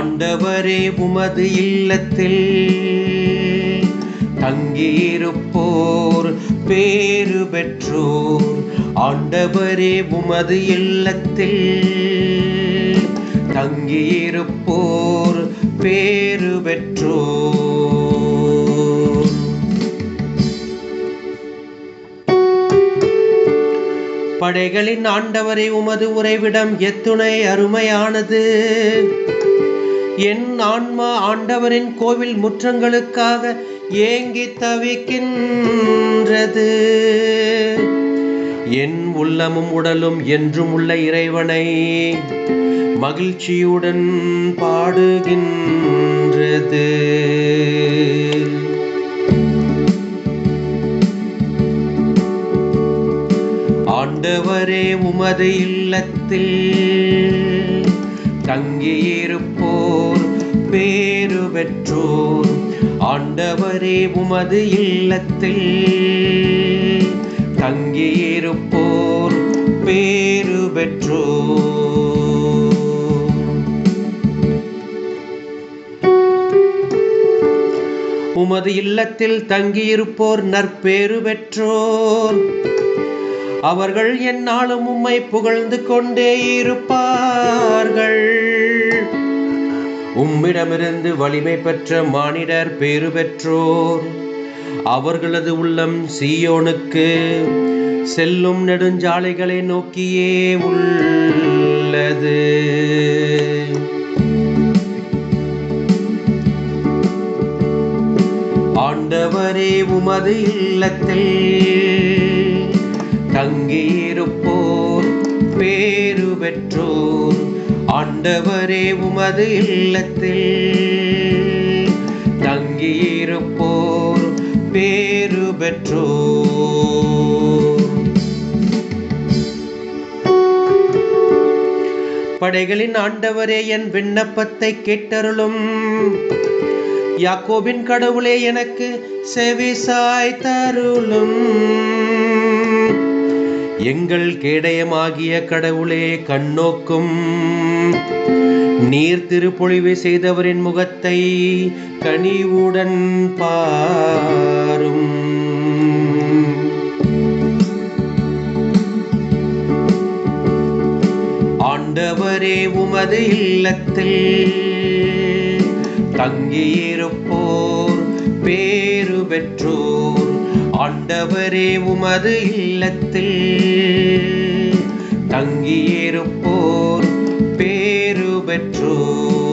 ஆண்டவரே உமது இல்லத்தில் தங்கியிருப்போர் பேறு பெற்றோர். ஆண்டவரே உமது இல்லத்தில் தங்கியிருப்போர் பேறு பெற்றோர். படைகளின் ஆண்டவரே உமது உறைவிடம் எத்துணை அருமையானது. என் ஆன்மா ஆண்டவரின் கோவில் முற்றங்களுக்காக ஏங்கி தவிக்கின்றது. என் உள்ளமும் உடலும் என்றும் உள்ள இறைவனை மகிழ்ச்சியுடன் பாடுகின்றது. ஆண்டவரே உமது இல்லத்தில் தங்கியிருப்போர் பேரு பெற்றோர். ஆண்டவரே உமது இல்லத்தில் தங்கியிருப்போர் பேரு பெற்றோர். உமது இல்லத்தில் தங்கியிருப்போர் நற்பேறு பெற்றோர். அவர்கள் என்னாலும் உம்மை புகழ்ந்து கொண்டே இருப்பார்கள். உம்மிடமிருந்து வலிமை பெற்ற மானிடர் பேறு பெற்றோர். அவர்களது உள்ளம் சீயோனுக்கு செல்லும் நெடுஞ்சாலைகளை நோக்கியே உள்ளது. ஆண்டவரே உமது இல்லத்தில் தங்கியிருப்போர் பேறு பெற்றோர். ஆண்டவரே உமது இல்லத்தில் தங்கியிருப்போர் பேரு பெற்றோர். படைகளின் ஆண்டவரே என் விண்ணப்பத்தை கேட்டருளும். யாக்கோபின் கடவுளே எனக்கு செவிசாய் தருளும் எங்கள் கேடயமாகிய கடவுளே கண்ணோக்கும். நீர் திருப்பொழிவு செய்தவரின் முகத்தை கனிவுடன் பாரும். ஆண்டவரே உமது இல்லத்தில் தங்கியிருப்போர் பேறு பெற்றோர். ஆண்டவரே உமது இல்லத்தில் தங்கியிருப்போர் பேறு பெற்றோர்.